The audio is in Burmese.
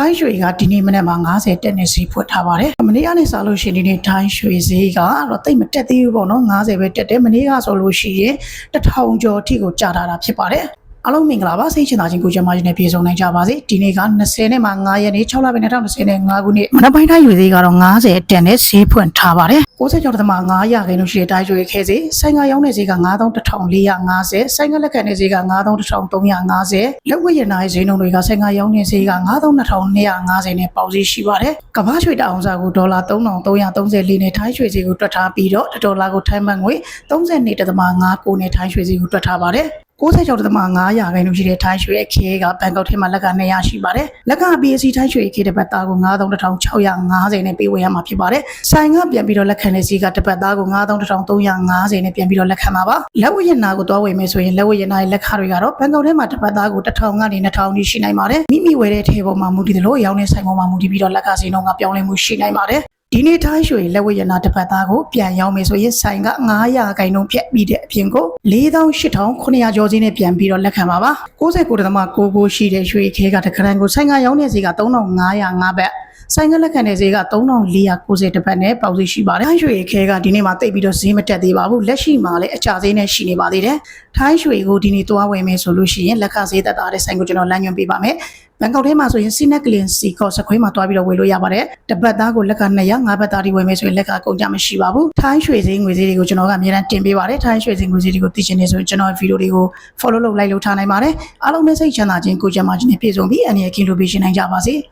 ထိုင်းရွှေကဒီနေ့မနေ့မှာ90တက်နေစီဖွက်ထားပါတယ်မနေ့ကနေစလို့ရှိရင်ဒီနေ့ထိုင်းရွှေဈေးကတော့တိတ်မတက်သေးဘူးပေါ့နော်90ပဲတက်တယ်မနေ့ကဆိုလို့ရှိရင်1000ကျော်အထိကိုကြာထားတာဖြစ်ပါတယ်အားလုံးမင်္ဂလာပါစိတ်ချင်တာချင်းကိုကြမ်းမချင်းနဲ့ပြေဆုံးနိုင်ကြပါစေဒီနေ့က20နဲ့မှ9ရက်နေ့6လပိုင်း2025ခုနှစ်မနက်ပိုင်းတိုင်းရွေသေးကတော့90တက်နဲ့ဈေးဖွင့်ထားပါတယ် 96.5ရာခိုင်နှုန်းရှိတဲ့တိုင်းရွေခဲစေဆိုင်ကရောင်းတဲ့ဈေးက9450ဆိုင်ကလက်ခံတဲ့ဈေးက9350လက်ဝတ်ရနာရဲ့ဈေးနှုန်းတွေကဆိုင်ကရောင်းတဲ့ဈေးက9250နဲ့ပေါက်ဈေးရှိပါတယ်ကမ္ဘာရွှေတအောင်စားကိုဒေါ်လာ3334နဲ့ထိုင်းရွှေဈေးကိုတွက်ထားပြီးတော့တစ်ဒေါ်လာကိုထိုင်းဘတ်ငွေ32.59နဲ့ထိုင်းရွှေဈေးကိုတွက်ထားပါတယ် 96.5ရာခိုင်နှုန်းရှိတဲ့ထိုင်းရွှေအခဲကဘန်ကောက်ထဲမှာလက်က200ရှိပါတယ်။လက်က BSC ထိုင်းရွှေအခဲတစ်ပတ်သားကို93,650နဲ့ပေးဝယ်ရမှာဖြစ်ပါတယ်။ဆိုင်ကပြန်ပြီးတော့လက်ခံတဲ့စီးကတစ်ပတ်သားကို93,350နဲ့ပြန်ပြီးတော့လက်ခံမှာပါ။လက်ဝတ်ရနာကိုတွားဝယ်မယ်ဆိုရင်လက်ဝတ်ရနာရဲ့လက်ခတွေကတော့ဘန်ကောက်ထဲမှာတစ်ပတ်သားကို1000ကနေ2000ထိရှိနိုင်ပါတယ်။မိမိဝယ်တဲ့ထဲပေါ်မှာမူတည်တယ်လို့ရောင်းတဲ့ဆိုင်ပေါ်မှာမူတည်ပြီးတော့လက်ကစီနှုန်းကပြောင်းလဲမှုရှိနိုင်ပါတယ်။ ဒီနေ့ထိုင်းရွှေလက်ဝတ်ရနာတစ်ပတ်သားကိုပြန်ရောင်းမယ်ဆိုရင်ဆိုင်က900ခိုင်နှုန်းပြက်ပြီးတဲ့အပြင်ကို48,900ကျော်စီးနဲ့ပြန်ပြီးတော့လက်ခံပါပါ69.99ရှိတဲ့ရွှေခဲကတစ်ခရန်ကိုဆိုင်ကရောင်းတဲ့ဈေးက3505ဘတ် ဆိုင်ကလက်ခံတဲ့ဈေးက3490တစ်ပတ်နဲ့ပေါက်ဈေးရှိပါတယ်ထိုင်းရွှေခဲကဒီနေ့မှတိတ်ပြီးတော့ဈေးမတက်သေးပါဘူးလက်ရှိမှာလည်းအကျဈေးနဲ့ရှိနေပါသေးတယ်ထိုင်းရွှေကိုဒီနေ့သွားဝယ်မယ်ဆိုလို့ရှိရင်လက်ခဈေးသက်သာတဲ့ဆိုင်ကိုကျွန်တော်လမ်းညွှန်ပေးပါမယ်ဘန်ကောက်ထဲမှာဆိုရင်စီနက်ကလင်စီကော့စခွေးမှာတွားပြီးတော့ဝယ်လို့ရပါတယ်။တပတ်သားကိုလက်က200 5ဘတ်သားဒီဝယ်မယ်ဆိုရင်လက်ကအကုန်ကြမရှိပါဘူး။ထိုင်းရွှေစည်းငွေစည်းတွေကိုကျွန်တော်ကအများအားတင်ပေးပါတယ်။ထိုင်းရွှေစည်းငွေစည်းတွေကိုသိချင်နေဆိုရင်ကျွန်တော်ဗီဒီယိုတွေကို follow လုပ်လိုက်လို့ထားနိုင်ပါတယ်။အားလုံးပဲစိတ်ချမ်းသာခြင်းကိုကြမ်းမာခြင်းနဲ့ပြည့်စုံပြီးအနေနဲ့ကင်းလို့ပေးရှင်နိုင်ကြပါစေ။